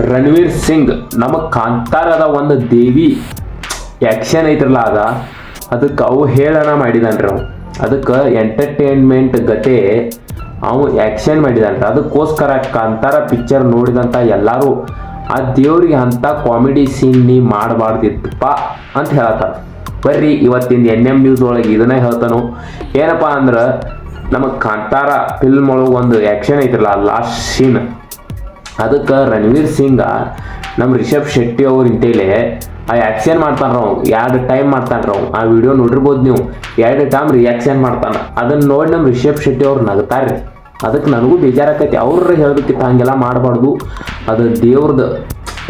ರಣವೀರ್ ಸಿಂಗ್, ನಮ್ಮ ಕಾಂತಾರದ ಒಂದು ದೇವಿ. ಆ್ಯಕ್ಷನ್ ಐತ್ರಲ್ಲ ಅದ ಅದಕ್ಕೆ ಅವು ಹೇಳೋಣ ಮಾಡಿದಾನ್ರಿ ಅವು. ಅದಕ್ಕೆ ಎಂಟರ್ಟೈನ್ಮೆಂಟ್ ಗತೆ ಅವು ಆ್ಯಕ್ಷನ್ ಮಾಡಿದಾನ್ರಿ. ಅದಕ್ಕೋಸ್ಕರ ಕಾಂತಾರ ಪಿಕ್ಚರ್ ನೋಡಿದಂಥ ಎಲ್ಲರೂ, ಆ ದೇವ್ರಿಗೆ ಅಂಥ ಕಾಮಿಡಿ ಸೀನ್ ನೀ ಮಾಡಬಾರ್ದಿತ್ತಪ್ಪ ಅಂತ ಹೇಳತ್ತಾರ ಬರ್ರಿ ಇವತ್ತಿನ ಎನ್ ಎಂ ನ್ಯೂಸ್ ಒಳಗೆ ಇದನ್ನೇ ಹೇಳ್ತಾನು. ಏನಪ್ಪ ಅಂದ್ರೆ, ನಮ್ಮ ಕಾಂತಾರ ಫಿಲ್ಮ್ ಒಳಗೆ ಒಂದು ಆ್ಯಕ್ಷನ್ ಐತ್ರಲ್ಲ ಲಾಸ್ಟ್ ಸೀನ್ ಅದಕ್ಕೆ ರಣವೀರ್ ಸಿಂಗ ನಮ್ಮ ರಿಷಬ್ ಶೆಟ್ಟಿ ಅವ್ರ ಇಂತೇಳಿ ಆ ಆ್ಯಕ್ಷನ್ ಮಾಡ್ತಾನೆ ಅವ್ ಎರಡು ಟೈಮ್ ಮಾಡ್ತಾನ್ರ ಅವ್ ಆ ವಿಡಿಯೋ ನೋಡಿರ್ಬೋದು ನೀವು. ಎರಡು ಟೈಮ್ ರಿಯಾಕ್ಷನ್ ಮಾಡ್ತಾನೆ. ಅದನ್ನ ನೋಡಿ ನಮ್ಮ ರಿಷಬ್ ಶೆಟ್ಟಿ ಅವ್ರು ನಗ್ತಾರೆ ಅದಕ್ಕೆ ನನಗೂ ಬೇಜಾರಾಕೈತಿ. ಅವ್ರ ಹೇಳ್ಬೇಕಿತ್ತು, ಹಾಗೆಲ್ಲ ಮಾಡಬಾರ್ದು. ಅದು ದೇವ್ರದ್ದು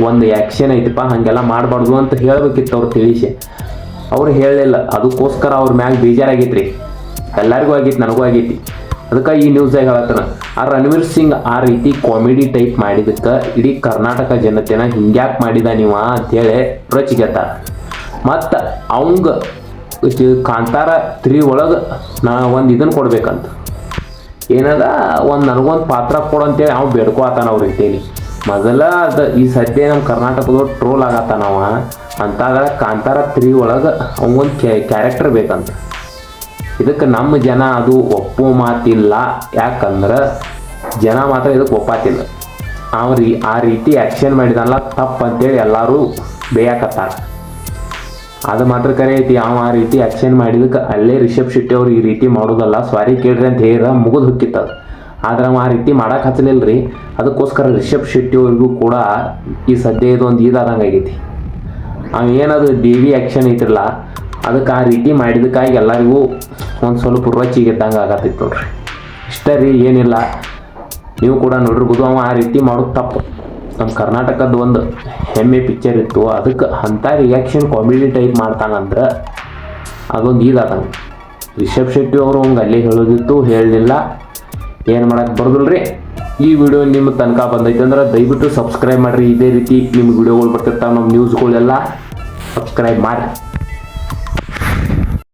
ಒಂದು ಆ್ಯಕ್ಷನ್ ಐತಪ್ಪ, ಹಾಗೆಲ್ಲ ಮಾಡಬಾರ್ದು ಅಂತ ಹೇಳ್ಬೇಕಿತ್ತು ಅವ್ರು ತಿಳಿಸಿ. ಅವ್ರು ಹೇಳಲಿಲ್ಲ. ಅದಕ್ಕೋಸ್ಕರ ಅವ್ರ ಮ್ಯಾಗ ಬೇಜಾರಾಗೈತ್ರಿ. ಎಲ್ಲರಿಗೂ ಆಗೈತಿ, ನನಗೂ ಆಗೈತಿ. ಅದಕ್ಕೆ ಈ ನ್ಯೂಸ್ದಾಗ ಹೇಳತ್ತಾನ? ಆ ರಣವೀರ್ ಸಿಂಗ್ ಆ ರೀತಿ ಕಾಮಿಡಿ ಟೈಪ್ ಮಾಡಿದಕ್ಕೆ ಇಡೀ ಕರ್ನಾಟಕ ಜನತೆನ ಹಿಂಗ್ಯಾಕ್ ಮಾಡಿದ ನೀವ ಅಂತೇಳಿ ರೊಚ್ಚಿಗೆತ್ತ ಮತ್ತು ಅವಂಗ ಕಾಂತಾರ ತ್ರೀ ಒಳಗೆ ನಾ ಒಂದು ಇದನ್ನು ಕೊಡ್ಬೇಕಂತ. ಏನದ? ಒಂದು ನನಗೊಂದು ಪಾತ್ರ ಕೊಡು ಅಂತೇಳಿ ಅವ್ನು ಬೇಡ್ಕೊತಾನ ಅವ್ರ ರೀತಿಯಲ್ಲಿ ಮೊದಲ ಅದು ಈ ಸದ್ಯ ನಮ್ಮ ಕರ್ನಾಟಕದವ್ರು ಟ್ರೋಲ್ ಆಗತ್ತಾನವ ಅಂತಾದ್ರೆ ಕಾಂತಾರ ತ್ರೀ ಒಳಗೆ ಅವಗೊಂದು ಕ್ಯಾರೆಕ್ಟರ್ ಬೇಕಂತ. ಇದಕ್ಕೆ ನಮ್ಮ ಜನ ಅದು ಒಪ್ಪೋ ಮಾತಿಲ್ಲ. ಯಾಕಂದ್ರೆ ಜನ ಮಾತ್ರ ಇದಕ್ಕೆ ಒಪ್ಪಾತಿಲ್ಲ ಅವ್ರ ಆ ರೀತಿ ಆ್ಯಕ್ಷನ್ ಮಾಡಿದಲ್ಲ ತಪ್ಪು ಅಂತೇಳಿ ಎಲ್ಲರೂ ಬೇಯಾಕತ್ತಾರ. ಅದು ಮಾತ್ರ ಕರೆ ಐತಿ, ಅವ ಆ ರೀತಿ ಆ್ಯಕ್ಷನ್ ಮಾಡಿದಕ್ಕೆ ಅಲ್ಲೇ ರಿಷಬ್ ಶೆಟ್ಟಿ ಅವ್ರು ಈ ರೀತಿ ಮಾಡೋದಲ್ಲ. ಸ್ವಾರಿ ಕೇಳ್ರಿ ಅಂತ ಹೇಳ ಮುಗಿದು ಹುಕ್ಕಿತ್ತದು ಆದ್ರೆ ಅವ ಆ ರೀತಿ ಮಾಡಕ್ಕೆ ಹಚ್ಚಲಿಲ್ಲ ರೀ ಅದಕ್ಕೋಸ್ಕರ ರಿಷಬ್ ಶೆಟ್ಟಿ ಅವ್ರಿಗೂ ಕೂಡ ಈ ಸದ್ಯ ಇದೊಂದು ಇದಾದಂಗೆ ಆಗೈತಿ. ಅವ ಏನದು ದೇವಿ ಆ್ಯಕ್ಷನ್ ಐತಿರಲ್ಲ ಅದಕ್ಕೆ ಆ ರೀತಿ ಮಾಡಿದಕ್ಕಾಗಿ ಎಲ್ಲರಿಗೂ ಒಂದು ಸ್ವಲ್ಪ ರುಚಿಗೆದ್ದಂಗೆ ಆಗತ್ತಿತ್ತು ನೋಡ್ರಿ. ಇಷ್ಟೇ ರೀ, ಏನಿಲ್ಲ. ನೀವು ಕೂಡ ನೋಡಿರ್ಬೋದು, ಅವ ಆ ರೀತಿ ಮಾಡೋದು ತಪ್ಪು. ನಮ್ಮ ಕರ್ನಾಟಕದ ಒಂದು ಹೆಮ್ಮೆ ಪಿಕ್ಚರ್ ಇತ್ತು. ಅದಕ್ಕೆ ಅಂಥ ರಿಯಾಕ್ಷನ್ ಕಾಮಿಡಿ ಟೈಪ್ ಮಾಡ್ತಾನಂದ್ರೆ ಅದೊಂದು ಇದಾದಂಗೆ ರಿಷಬ್ ಶೆಟ್ಟಿ ಅವರು ಹಂಗೆ ಅಲ್ಲೇ ಹೇಳೋದಿತ್ತು, ಹೇಳಲಿಲ್ಲ. ಏನು ಮಾಡಕ್ಕೆ ರೀ ಈ ವಿಡಿಯೋ ನಿಮ್ಮ ತನಕ ಬಂದೈತೆ ಅಂದ್ರೆ ದಯವಿಟ್ಟು ಸಬ್ಸ್ಕ್ರೈಬ್ ಮಾಡಿರಿ. ಇದೇ ರೀತಿ ನಿಮ್ಗೆ ವಿಡಿಯೋಗಳು ಬರ್ತಿರ್ತಾವೆ ನಮ್ಮ ನ್ಯೂಸ್ಗಳೆಲ್ಲ ಸಬ್ಸ್ಕ್ರೈಬ್ ಮಾಡಿ